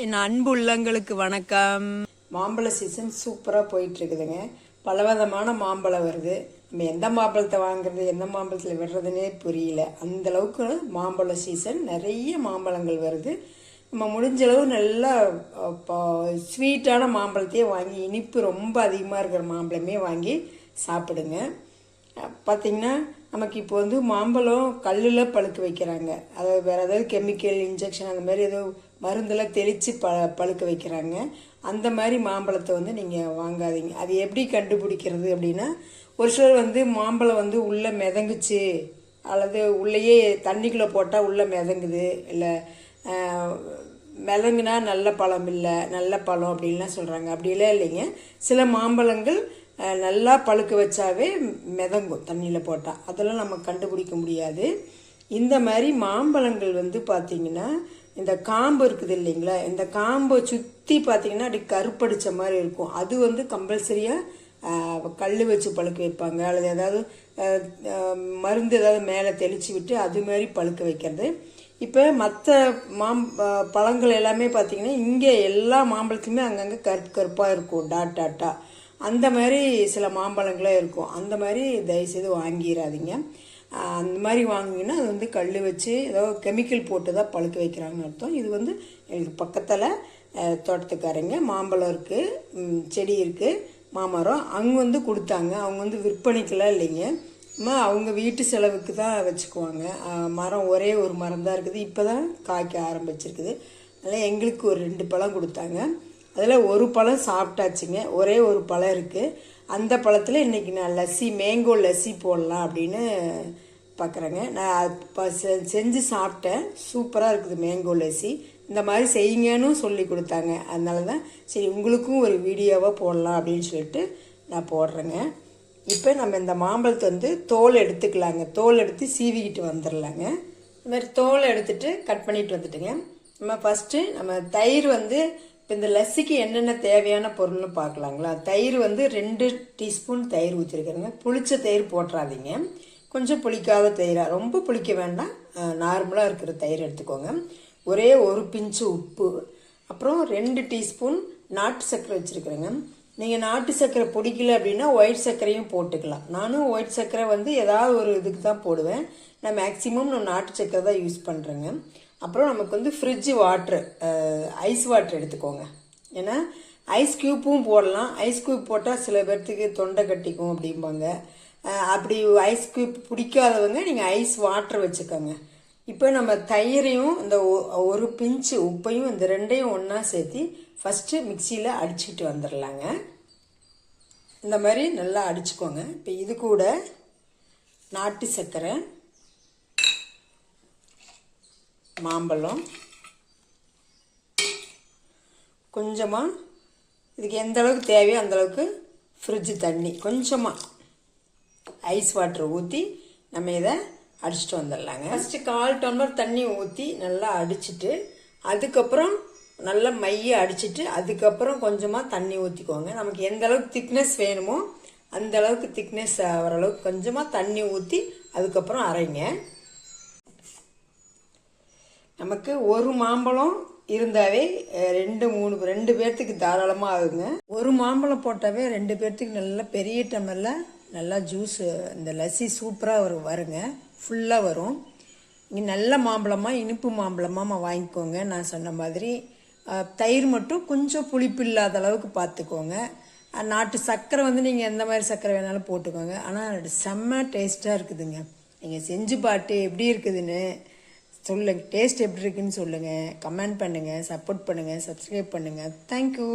என் அன்பு உள்ளங்களுக்கு வணக்கம். மாம்பழ சீசன் சூப்பராக போயிட்டு இருக்குதுங்க பலவிதமான மாம்பழம் வருது. நம்ம எந்த மாம்பழத்தை வாங்குறது எந்த மாம்பழத்தில் விடுறதுனே புரியல. அந்த அளவுக்கு மாம்பழ சீசன் நிறைய மாம்பழங்கள் வருது. நம்ம முடிஞ்சளவு நல்லா நல்லா ஸ்வீட்டான மாம்பழத்தையே வாங்கி இனிப்பு ரொம்ப அதிகமாக இருக்கிற மாம்பழமே வாங்கி சாப்பிடுங்க. பார்த்திங்கன்னா நமக்கு இப்போ வந்து மாம்பழம் கல்லில் பழுக்க வைக்கிறாங்க. அதாவது வேறு ஏதாவது கெமிக்கல் இன்ஜெக்ஷன் அந்த மாதிரி ஏதோ மருந்தெல்லாம் தெளித்து ப பழுக்க வைக்கிறாங்க. அந்த மாதிரி மாம்பழத்தை வந்து நீங்கள் வாங்காதீங்க. அது எப்படி கண்டுபிடிக்கிறது அப்படின்னா ஒரு சிலர் வந்து மாம்பழம் வந்து உள்ளே மிதங்குச்சு அல்லது உள்ளேயே தண்ணிக்குள்ளே போட்டால் உள்ளே மிதங்குது இல்லை மிதங்குனா நல்ல பழம் இல்லை நல்ல பழம் அப்படின்லாம் சொல்கிறாங்க அப்படிலாம் இல்லைங்க. சில மாம்பழங்கள் நல்லா பழுக்க வச்சாவே மிதங்கும் தண்ணியில் போட்டால் அதெல்லாம் நம்ம கண்டுபிடிக்க முடியாது. இந்த மாதிரி மாம்பழங்கள் வந்து பார்த்திங்கன்னா இந்த காம்பு இருக்குது இல்லைங்களா? இந்த காம்பை சுற்றி பார்த்தீங்கன்னா அப்படி கருப்படிச்ச மாதிரி இருக்கும். அது வந்து கம்பல்சரியாக கல் வச்சு பழுக்க வைப்பாங்க. அல்லது ஏதாவது மருந்து ஏதாவது மேலே தெளித்து விட்டு அது மாதிரி பழுக்க வைக்கிறது. இப்போ மற்ற மாம் பழங்கள் எல்லாமே பார்த்தீங்கன்னா இங்கே எல்லா மாம்பழத்துலையுமே அங்கங்கே கருப்பு கருப்பாக இருக்கும். டாட் டாட்டா அந்த மாதிரி சில மாம்பழங்களே இருக்கும். அந்த மாதிரி தயவுசெய்து வாங்கிடாதீங்க அந்த மாதிரி வாங்கினீங்கன்னா அது வந்து கல் வச்சு ஏதோ கெமிக்கல் போட்டு தான் பழுக்க வைக்கிறாங்கன்னு அர்த்தம். இது வந்து எங்களுக்கு பக்கத்தில் தோட்டத்துக்காரங்க மாம்பழம் இருக்குது செடி இருக்குது மாமரம். அங்கே வந்து கொடுத்தாங்க. அவங்க வந்து விற்பனைக்கெல்லாம் இல்லைங்க. அம்மா அவங்க வீட்டு செலவுக்கு தான் வச்சுக்குவாங்க. மரம் ஒரே ஒரு மரம் தான் இருக்குது. இப்போ தான் காய்க்க ஆரம்பிச்சிருக்குது. அதனால் எங்களுக்கு ஒரு ரெண்டு பழம் கொடுத்தாங்க. அதில் ஒரு பழம் சாப்பிட்டாச்சுங்க. ஒரே ஒரு பழம் இருக்குது அந்த பழத்தில் இன்றைக்கி நான் லஸ்ஸி மேங்கோ லஸ்ஸி போடலாம் அப்படின்னு பார்க்குறேங்க நான் இப்போ செஞ்சு சாப்பிட்டேன். சூப்பராக இருக்குது மேங்கோ லஸ்ஸி. இந்த மாதிரி செய்யுங்கன்னு சொல்லி கொடுத்தாங்க. அதனால தான் சரி உங்களுக்கும் ஒரு வீடியோவாக போடலாம் அப்படின்னு சொல்லிட்டு நான் போடுறேங்க. இப்போ நம்ம இந்த மாம்பழத்தை வந்து தோல் எடுத்துக்கலாங்க. தோல் எடுத்து சீவிக்கிட்டு வந்துடலாங்க இந்த மாதிரி தோல் எடுத்துகிட்டு கட் பண்ணிட்டு வந்துட்டுங்க. நம்ம ஃபஸ்ட்டு நம்ம தயிர் வந்து இப்போ இந்த லஸ்ஸிக்கு என்னென்ன தேவையான பொருள்னு பார்க்கலாங்களா? தயிர் வந்து ரெண்டு டீஸ்பூன் தயிர் ஊற்றிருக்கிறேங்க புளிச்ச தயிர் போட்டுறாதீங்க. கொஞ்சம் புளிக்காத தயிராக ரொம்ப புளிக்க வேண்டாம். நார்மலாக இருக்கிற தயிர் எடுத்துக்கோங்க. ஒரே ஒரு பிஞ்சு உப்பு. அப்புறம் ரெண்டு டீஸ்பூன் நாட்டு சர்க்கரை வச்சுருக்குறேங்க. நீங்கள் நாட்டு சர்க்கரை பிடிக்கல அப்படின்னா ஒயிட் சர்க்கரையும் போட்டுக்கலாம். நானும் ஒயிட் சர்க்கரை வந்து ஏதாவது ஒரு இதுக்கு தான் போடுவேன். நான் மேக்ஸிமம் நான் நாட்டு சர்க்கரை தான் யூஸ் பண்ணுறேங்க அப்புறம் நமக்கு வந்து ஃப்ரிட்ஜ் வாட்ரு ஐஸ் வாட்ரு எடுத்துக்கோங்க. ஏன்னா ஐஸ் க்யூப்பும் போடலாம். ஐஸ் க்யூப் போட்டால் சில பேர்த்துக்கு தொண்டை கட்டிக்கும் அப்படிம்பாங்க. அப்படி ஐஸ் க்யூப் பிடிக்காதவங்க நீங்கள் ஐஸ் வாட்டர் வச்சுக்கோங்க. இப்போ நம்ம தயிரையும் இந்த ஒரு பிஞ்சு உப்பையும் இந்த ரெண்டையும் ஒன்றா சேர்த்து ஃபஸ்ட்டு மிக்சியில் அடிச்சுட்டு வந்துடலாங்க இந்த மாதிரி நல்லா அடிச்சுக்கோங்க. இப்போ இது கூட நாட்டு சர்க்கரை மாம்பழம். கொஞ்சமாக இதுக்கு எந்த அளவுக்கு தேவையோ அந்தளவுக்கு ஃப்ரிட்ஜு தண்ணி. கொஞ்சமாக ஐஸ் வாட்டர் ஊற்றி நம்ம இதை அடிச்சுட்டு வந்துடலாங்க. ஃபஸ்ட்டு கால் டம்ளர் தண்ணி ஊற்றி நல்லா அடிச்சுட்டு அதுக்கப்புறம் நல்லா மைய அடிச்சுட்டு அதுக்கப்புறம் கொஞ்சமாக தண்ணி ஊற்றிக்கோங்க நமக்கு எந்த அளவுக்கு திக்னஸ் வேணுமோ அந்த அளவுக்கு திக்னஸ் ஆகிற அளவுக்கு கொஞ்சமாக தண்ணி ஊற்றி அதுக்கப்புறம் அரைங்க. நமக்கு ஒரு மாம்பழம் இருந்தாவே ரெண்டு மூணு ரெண்டு பேர்த்துக்கு தாராளமாக ஆகுங்க. ஒரு மாம்பழம் போட்டாவே ரெண்டு பேர்த்துக்கு நல்லா பெரிய டம்ளரில் நல்லா ஜூஸ் இந்த லஸ்ஸி சூப்பராக வரும் வருங்க. ஃபுல்லாக வரும். இங்கே நல்ல மாம்பழமாக இனிப்பு மாம்பழமாக வாங்கிக்கோங்க. நான் சொன்ன மாதிரி தயிர் மட்டும் கொஞ்சம் புளிப்பு இல்லாத அளவுக்கு பார்த்துக்கோங்க நாட்டு சர்க்கரை வந்து நீங்கள் எந்த மாதிரி சர்க்கரை வேணாலும் போட்டுக்கோங்க. ஆனால் செம்ம டேஸ்ட்டாக இருக்குதுங்க. நீங்கள் செஞ்சு பாட்டு எப்படி இருக்குதுன்னு சொல்லுங்கள் டேஸ்ட் எப்படி இருக்குன்னு சொல்லுங்கள் கமெண்ட் பண்ணுங்கள் சப்போர்ட் பண்ணுங்கள் சப்ஸ்கிரைப் பண்ணுங்கள் தேங்க்யூ